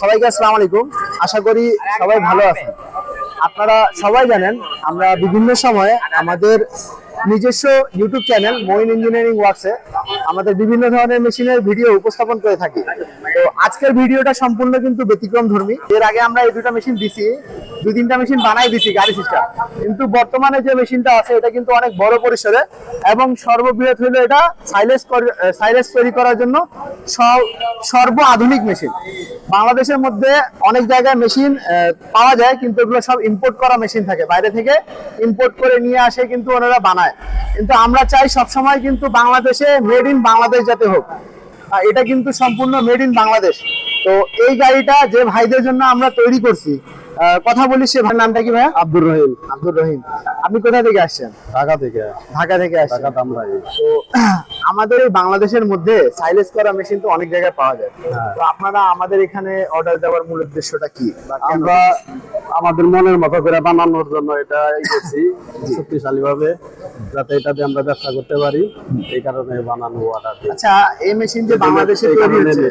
সবাইকে আসসালাম আলাইকুম। আশা করি সবাই ভালো আছেন। আপনারা সবাই জানেন, আমরা বিভিন্ন সময়ে আমাদের নিজস্ব ইউটিউব চ্যানেল মইন ইঞ্জিনিয়ারিং ওয়ার্কসে আমাদের বিভিন্ন ধরনের মেশিনের ভিডিও উপস্থাপন করে থাকি। তো আজকের ভিডিওটা সম্পূর্ণ কিন্তু ব্যতিক্রম ধর্মী। এর আগে আমরা এই দুটা মেশিন দিছি, দুই তিনটা মেশিন বানাই দিছি গাড়ি সিস্টেম কিন্তু বর্তমানে যে মেশিনটা আছে, এটা কিন্তু অনেক বড় পরিসরে এবং সর্ববৃহৎ হলো এটা সাইলেস সাইলেস তৈরি করার জন্য সর্ব আধুনিক মেশিন বাংলাদেশের মধ্যে অনেক জায়গায় মেশিন পাওয়া যায়, কিন্তু এগুলো সব ইম্পোর্ট করা মেশিন থাকে। বাইরে থেকে ইম্পোর্ট করে নিয়ে আসে কিন্তু ওনারা বানায়। কিন্তু আমরা চাই সবসময় কিন্তু বাংলাদেশে মেড ইন বাংলাদেশ যাতে হোক। এটা কিন্তু সম্পূর্ণ মেড ইন বাংলাদেশ। তো এই গাড়িটা যে ভাইদের জন্য আমরা তৈরি করছি আহ, কথা বলি সে ভাই নামটা কি ভাইয়া? আব্দুর রহিম। আব্দুর রহিম। আপনি কোথা থেকে আসছেন? ঢাকা থেকে। ঢাকা থেকে আসছেন। ঢাকা তো আমাদের এই বাংলাদেশের মধ্যে সাইলেস করা মেশিন তো অনেক জায়গায় পাওয়া যায়। হ্যাঁ। তো আপনারা আমাদের এখানে অর্ডার দেওয়ার মূল উদ্দেশ্যটা কি? আমরা আমাদের মনের মতো করে বানানোর জন্য এটা করছি শক্তিশালী ভাবে যাতে এটা দিয়ে আমরা ব্যবসা করতে পারি। এই কারণে বানানো অর্ডার আচ্ছা এই মেশিন যে বাংলাদেশে তৈরি হচ্ছে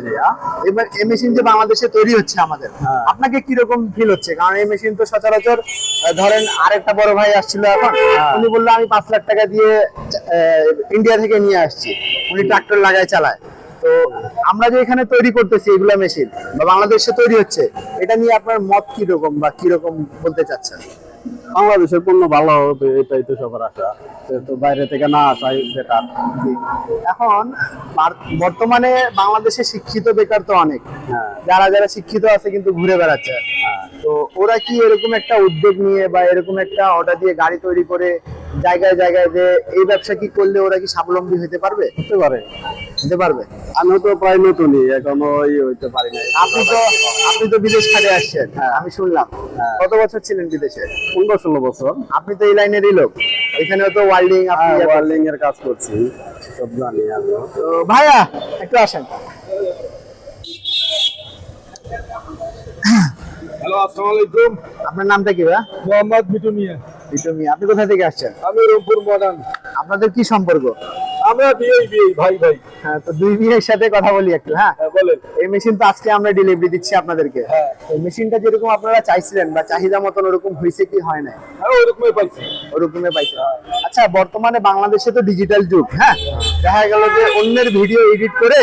এবার এই মেশিন যে বাংলাদেশে তৈরি হচ্ছে আমাদের হ্যাঁ। আপনাকে কি রকম ফিল হচ্ছে? কারণ এই মেশিন তো সচরাচর ধরেন আরেকটা বড় ভাই আসছিল এখন হ্যাঁ। উনি বলল আমি পাঁচ লাখ টাকা দিয়ে ইন্ডিয়া থেকে নিয়ে আসছি। উনি ট্রাক্টর লাগায় চালায়। তো আমরা যে এখানে তৈরি করতেছি এগুলা মেশিন বা বাংলাদেশে তৈরি হচ্ছে এটা নিয়ে আপনার মত কি রকম বা কি রকম বলতে চাচ্ছেন? বাংলাদেশের পণ্য ভালো হবে এটাই তো সবার আশা। তো বাইরে থেকে না আসাই বেটার এখন বর্তমানে বাংলাদেশে শিক্ষিত বেকার তো অনেক। হ্যাঁ। যারা যারা শিক্ষিত আছে কিন্তু ঘুরে বেড়াচ্ছে। হ্যাঁ। তো ওরা কি এরকম একটা উদ্যোগ নিয়ে বা এরকম একটা অর্ডার দিয়ে গাড়ি তৈরি করে জায়গায় জায়গায় যে এই ব্যবসা কি করলে ওরা কি স্বাবলম্বী হতে পারবে? হতে পারে। হতে পারবে? আমি তো প্রায় নতুনই এখনও ই হইতে পারি নাই। আপনি তো আপনি তো বিদেশ খাটে আসছেন আমি শুনলাম। হ্যাঁ। কত বছর ছিলেন বিদেশে? পনেরো ষোলো বছর। আপনি তো এই লাইনেরই লোক। এখানে তো ওয়ার্ল্ডিং আপনি ইয়ে করেন। ওয়ার্লিং এর কাজ করছি। সব জানি আমি। তো ভাইয়া একটু আসেন। হ্যালো আসসালামু আলাইকুম। আপনার নামটা কি ভাইয়া? মোহাম্মদ মিটু মিয়া বিটু মিয়া। আপনি কোথা থেকে আসছেন? আমি রংপুর মডার্ন। আপনাদের কি সম্পর্ক? আমরা ভাই ভাই। হ্যাঁ তো দুই বিয়ের সাথে কথা বলি একটু হ্যাঁ? হ্যাঁ বলেন। এই মেশিন তো আজকে আমরা ডেলিভারি দিচ্ছি আপনাদেরকে। হ্যাঁ। এই মেশিনটা যেরকম আপনারা চাইছিলেন বা চাহিদা মতন ওরকম হয়েছে কি হয় না হ্যাঁ ওইরকমই পাইছি। ওরকমে পাইছে। আচ্ছা বর্তমানে বাংলাদেশে তো ডিজিটাল যুগ হ্যাঁ? দেখা গেল যে অন্যের ভিডিও এডিট করে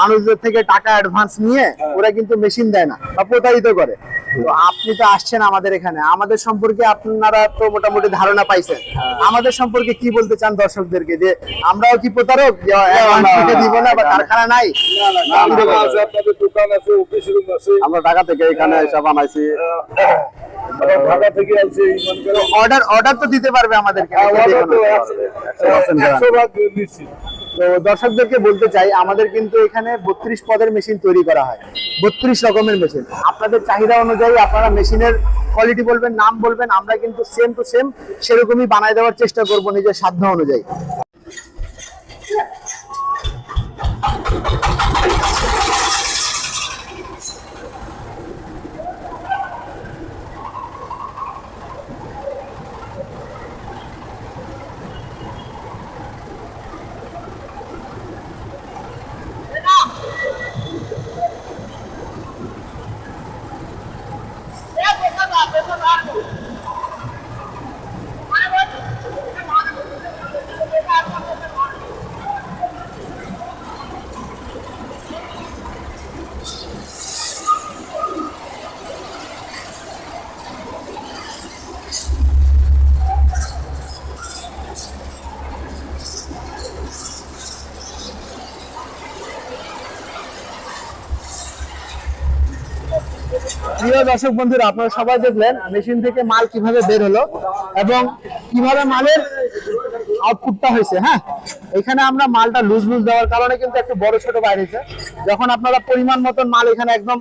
মানুষদের থেকে টাকা অ্যাডভান্স নিয়ে ওরা কিন্তু মেশিন দেয় না বা প্রতারিত করে। তো আপনি তো আসছেন আমাদের এখানে। আমাদের সম্পর্কে আপনারা তো মোটামুটি ধারণা পাইছেন। আমাদের সম্পর্কে কি বলতে চান দর্শকদেরকে? যে আমরাও কি প্রতারক? দিব না বা কারখানা নাই? আমরা ঢাকা থেকে এখানে আনছি মনে করেন অর্ডার অর্ডার তো দিতে পারবে আমাদেরকে। হ্যাঁ, তো যেকোনো? আছে। 100% একশো ভাগ নিচ্ছি তো দর্শকদেরকে বলতে চাই, আমাদের কিন্তু এখানে বত্রিশ পদের মেশিন তৈরি করা হয় বত্রিশ রকমের মেশিন আপনাদের চাহিদা অনুযায়ী আপনারা মেশিনের কোয়ালিটি বলবেন, নাম বলবেন, আমরা কিন্তু সেম টু সেম সেরকমই বানায় দেওয়ার চেষ্টা করব নিজের সাধ্য অনুযায়ী Bolsonaro! প্রিয় দর্শক বন্ধুরা, আপনারা সবাই দেখলেন মেশিন থেকে মাল কীভাবে বের হলো এবং কীভাবে মালের আউটপুটটা হয়েছে হ্যাঁ? এখানে আমরা মালটা লুজ লুজ দেওয়ার কারণে কিন্তু একটু বড়, ছোট বাইরেছে যখন আপনারা পরিমাণ মতন মাল এখানে একদম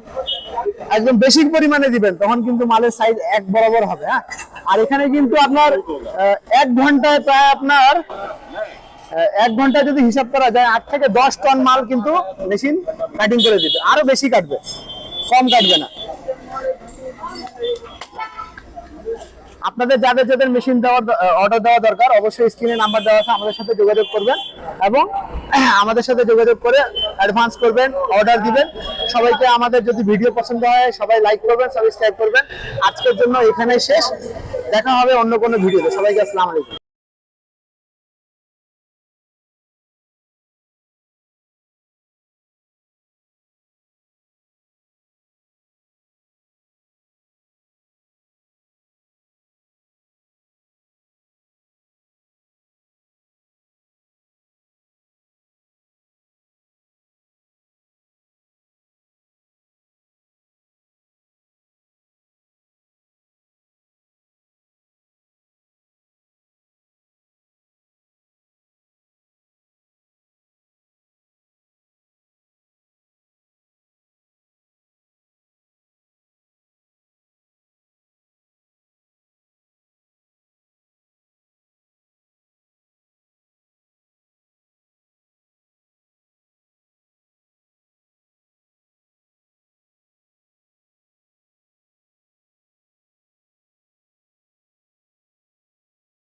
একদম বেশি পরিমাণে দিবেন, তখন কিন্তু মালের সাইজ এক বরাবর হবে হ্যাঁ? আর এখানে কিন্তু আপনার এক ঘন্টায় প্রায় আপনার এক ঘন্টায় যদি হিসাব করা যায়, আট থেকে দশ টন মাল কিন্তু মেশিন কাটিং করে দিবে। আরও বেশি কাটবে, কম কাটবে না। আপনাদের যাদের যাদের মেশিন দেওয়ার অর্ডার দেওয়া দরকার, অবশ্যই স্ক্রিনে নাম্বার দেওয়া আছে, আমাদের সাথে যোগাযোগ করবেন এবং আমাদের সাথে যোগাযোগ করে অ্যাডভান্স করবেন অর্ডার দিবেন। সবাইকে আমাদের যদি ভিডিও পছন্দ হয়, সবাই লাইক করবেন সাবস্ক্রাইব করবেন। আজকের জন্য এখানে শেষ। দেখা হবে অন্য কোনো ভিডিওতে সবাইকে আসসালামু আলাইকুম।